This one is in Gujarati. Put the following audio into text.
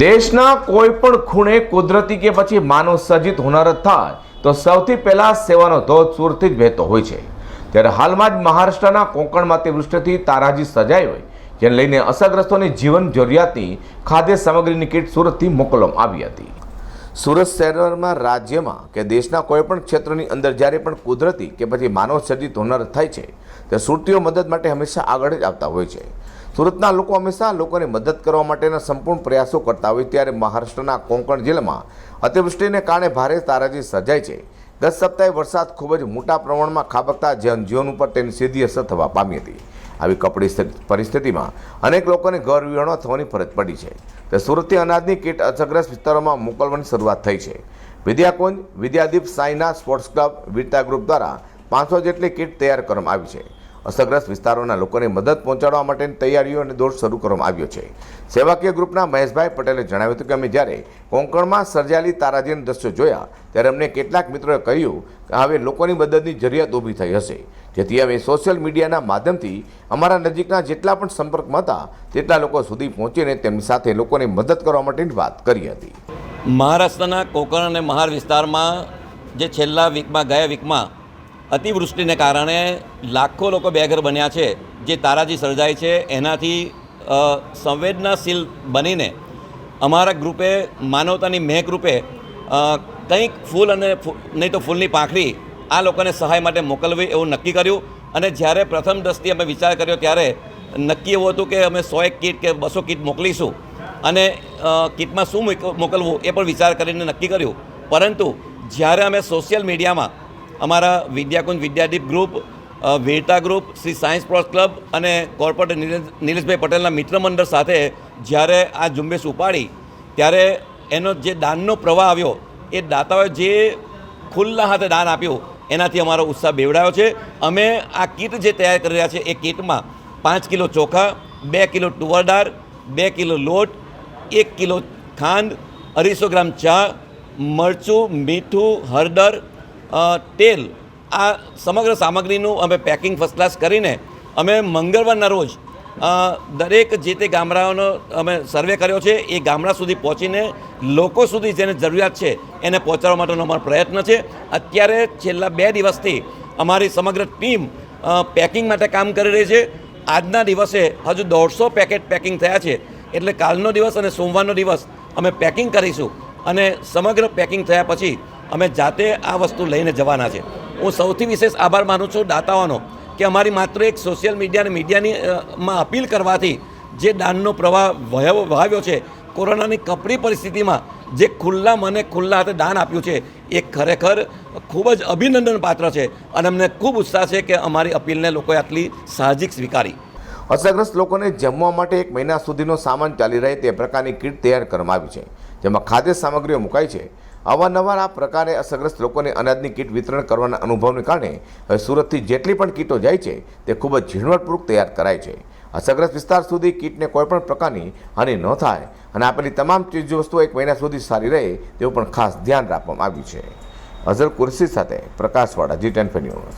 દેશના કોઈ પણ ખૂણે કુદરતી કે પછી માનવ સર્જિત હોનારત થાય, તો સૌથી પહેલા સેવાનો ધોધ સુરથી જ વહેતો હોય છે. ત્યારે હાલમાં જ મહારાષ્ટ્રના કોંકણમાં વૃષ્ટિથી તારાજી સજાઈ હોય, જેને લઈને અસરગ્રસ્તોની જીવન જરૂરિયાતની ખાદ્ય સામગ્રીની કીટ સુરતથી મોકલવામાં આવી હતી. સુરત શહેરમાં રાજ્યમાં કે દેશના કોઈ પણ ક્ષેત્રની અંદર જ્યારે પણ કુદરતી કે પછી માનવ સર્જિત હોનારત થાય છે ત્યારે સુરતીઓ મદદ માટે હંમેશા આગળ જ આવતા હોય છે. સુરતના લોકો હંમેશા લોકોને મદદ કરવા માટેના સંપૂર્ણ પ્રયાસો કરતા હોય ત્યારે મહારાષ્ટ્રના કોંકણ જિલ્લામાં અતિવૃષ્ટિને કારણે ભારે તારાજી સર્જાય છે. ગત સપ્તાહે વરસાદ ખૂબ જ મોટા પ્રમાણમાં ખાબકતા જનજીવન ઉપર તેની સીધી અસર થવા પામી હતી. આવી કપડી પરિસ્થિતિમાં અનેક લોકોને ઘર વિહોણા થવાની ફરજ પડી છે. તે સુરતથી અનાજની કીટ અસરગ્રસ્ત વિસ્તારોમાં મોકલવાની શરૂઆત થઈ છે. Vidyakunj, Vidyadeep Saina sports club, Veerta group દ્વારા પાંચસો જેટલી કીટ તૈયાર કરવામાં આવી છે. અસરગ્રસ્ત વિસ્તારોના લોકોને મદદ પહોંચાડવા માટેની તૈયારીઓ અને દોડ શરૂ કરવામાં આવ્યો છે. સેવાકીય ગ્રુપના મહેશભાઈ પટેલે જણાવ્યું હતું કે અમે જ્યારે કોંકણમાં સર્જાયેલી તારાજીના દ્રશ્યો જોયા, ત્યારે અમને કેટલાક મિત્રોએ કહ્યું કે હવે લોકોની મદદની જરૂરિયાત ઊભી થઈ હશે. જેથી અમે સોશિયલ મીડિયાના માધ્યમથી અમારા નજીકના જેટલા પણ સંપર્કમાં હતા, તેટલા લોકો સુધી પહોંચીને તેમની સાથે લોકોને મદદ કરવા માટેની વાત કરી હતી. મહારાષ્ટ્રના કોકણ અને મહાર વિસ્તારમાં જે છેલ્લા વીકમાં, ગયા વીકમાં અતિવૃષ્ટિને કારણે લાખો લોકો બેઘર બન્યા છે, જે તારાજી સર્જાય છે. એનાથી સંવેદનાશીલ બનીને અમારા ગ્રુપે, માનવતાની મહેક રૂપે કંઈક ફૂલ અને નહીં તો ફૂલની પાંખડી આ લોકોને સહાય માટે મોકલવી એવું નક્કી કર્યું. અને જ્યારે પ્રથમ દ્રષ્ટિએ અમે વિચાર કર્યો, ત્યારે નક્કી એવું હતું કે અમે સો એક કીટ કે બસો કીટ મોકલીશું. અને કીટમાં શું મોકલવું એ પણ વિચાર કરીને નક્કી કર્યું. પરંતુ જ્યારે અમે સોશિયલ મીડિયામાં અમારા Vidyakunj Vidyadeep group Veerta group, Shri science pros club અને કોર્પોરેટર નિલેશ, નિલેશભાઈ પટેલના મિત્ર મંડળ સાથે જ્યારે આ ઝુંબેશ ઉપાડી, ત્યારે એનો જે દાનનો પ્રવાહ આવ્યો, એ દાતાઓએ જે ખુલ્લા હાથે દાન આપ્યું, એનાથી અમારો ઉત્સાહ બેવડાયો છે. અમે આ કીટ જે તૈયાર કરી રહ્યા છે, એ કીટમાં પાંચ કિલો ચોખા, બે કિલો તુવર દાળ, બે કિલો લોટ, એક કિલો ખાંડ, અઢીસો ગ્રામ ચા, મરચું, મીઠું, હળદર તેલ, આ સમગ્ર સામગ્રીનું અમે પેકિંગ ફર્સ્ટ ક્લાસ કરીને અમે મંગળવારના રોજ દરેક જે તે ગામડાઓનો અમે સર્વે કર્યો છે, એ ગામડા સુધી પહોંચીને લોકો સુધી જેને જરૂરિયાત છે, એને પહોંચાડવા માટેનો અમારો પ્રયત્ન છે. અત્યારે છેલ્લા બે દિવસથી અમારી સમગ્ર ટીમ પેકિંગ માટે કામ કરી રહી છે. આજના દિવસે હજુ દોઢસો પેકેટ પેકિંગ થયા છે. એટલે કાલનો દિવસ અને સોમવારનો દિવસ અમે પેકિંગ કરીશું. અને સમગ્ર પેકિંગ થયા પછી અમે જાતે આ વસ્તુ લઈને જવાના છે. હું સૌથી વિશેષ આભાર માનું છું દાતાઓનો કે અમારી માત્ર એક સોશિયલ મીડિયા અને મીડિયાની માં અપીલ કરવાથી જે દાનનો પ્રવાહ વહાવ્યો વહાવ્યો છે, કોરોનાની કપરી પરિસ્થિતિમાં જે ખુલ્લા મને ખુલ્લા હાથે દાન આપ્યું છે, એ ખરેખર ખૂબ જ અભિનંદન પાત્ર છે. અને અમને ખૂબ ઉત્સાહ છે કે અમારી અપીલને લોકોએ આટલી સાહજિક સ્વીકારી. અસરગ્રસ્ત લોકોને જમવા માટે એક મહિના સુધીનો સામાન ચાલી રહે તે પ્રકારની કીટ તૈયાર કરવામાં આવી છે, જેમાં ખાદ્ય સામગ્રીઓ મુકાઈ છે. અવારનવાર આ પ્રકારે અસરગ્રસ્ત લોકોને અનાજની કીટ વિતરણ કરવાના અનુભવને કારણે હવે સુરતથી જેટલી પણ કીટો જાય છે, તે ખૂબ જ ઝીણવટપૂર્વક તૈયાર કરાય છે. અસરગ્રસ્ત વિસ્તાર સુધી કીટને કોઈપણ પ્રકારની હાનિ ન થાય અને આપેલી તમામ ચીજવસ્તુઓ એક મહિના સુધી સારી રહે તેવું પણ ખાસ ધ્યાન રાખવામાં આવ્યું છે. અઝર કુરશી સાથે પ્રકાશવાળા જી ટેન ન્યૂઝ.